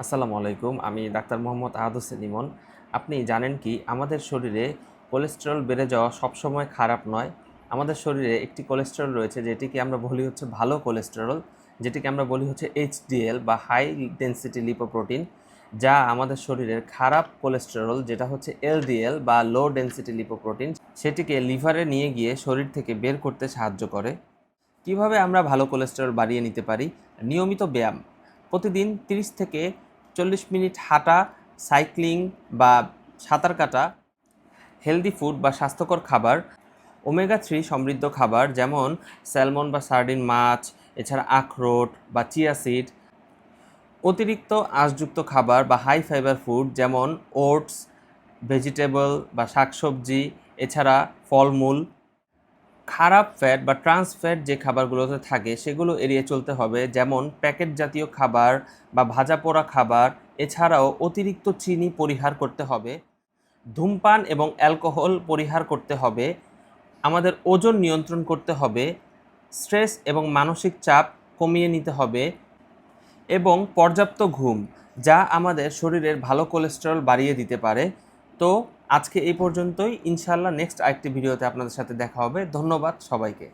আসসালামু আলাইকুম, আমি ডাক্তার মোহাম্মদ আহাদ হোসেন ইমন আপনি জানেন কি, আমাদের শরীরে কোলেস্টেরল বেড়ে যাওয়া সবসময় খারাপ নয়। আমাদের শরীরে একটি কোলেস্টেরল রয়েছে, যেটিকে আমরা বলি হচ্ছে ভালো কোলেস্টেরল, যেটিকে আমরা বলি হচ্ছে এইচডিএল বা হাই ডেন্সিটি লিপোপ্রোটিন, যা আমাদের শরীরের খারাপ কোলেস্টেরল, যেটা হচ্ছে এলডিএল বা লো ডেন্সিটি লিপোপ্রোটিন, সেটিকে লিভারে নিয়ে গিয়ে শরীর থেকে বের করতে সাহায্য করে। কীভাবে আমরা ভালো কোলেস্টেরল বাড়িয়ে নিতে পারি? নিয়মিত ব্যায়াম। প্রতিদিন 30 থেকে চল্লিশ মিনিট হাঁটা, সাইক্লিং বা সাঁতার কাটা, হেলদি ফুড বা স্বাস্থ্যকর খাবার, ওমেগা থ্রি সমৃদ্ধ খাবার যেমন স্যালমন বা সার্ডিন মাছ, এছাড়া আখরোট বা চিয়া সিড, অতিরিক্ত আঁশযুক্ত খাবার বা হাই ফাইবার ফুড যেমন ওটস ভেজিটেবল বা শাকসবজি, এছাড়া ফলমূল খারাপ ফ্যাট বা ট্রান্স ফ্যাট যে খাবারগুলোতে থাকে, সেগুলো এড়িয়ে চলতে হবে। যেমন প্যাকেট জাতীয় খাবার বা ভাজা পোড়া খাবার, এছাড়াও অতিরিক্ত চিনি পরিহার করতে হবে। ধূমপান এবং অ্যালকোহল পরিহার করতে হবে। আমাদের ওজন নিয়ন্ত্রণ করতে হবে। স্ট্রেস এবং মানসিক চাপ কমিয়ে নিতে হবে। এবং পর্যাপ্ত ঘুম, যা আমাদের শরীরের ভালো কোলেস্টেরল বাড়িয়ে দিতে পারে। তো আজকে এই পর্যন্তই। ইনশাল্লাহ নেক্সট আরেকটি ভিডিওতে আপনাদের সাথে দেখা হবে। ধন্যবাদ সবাইকে।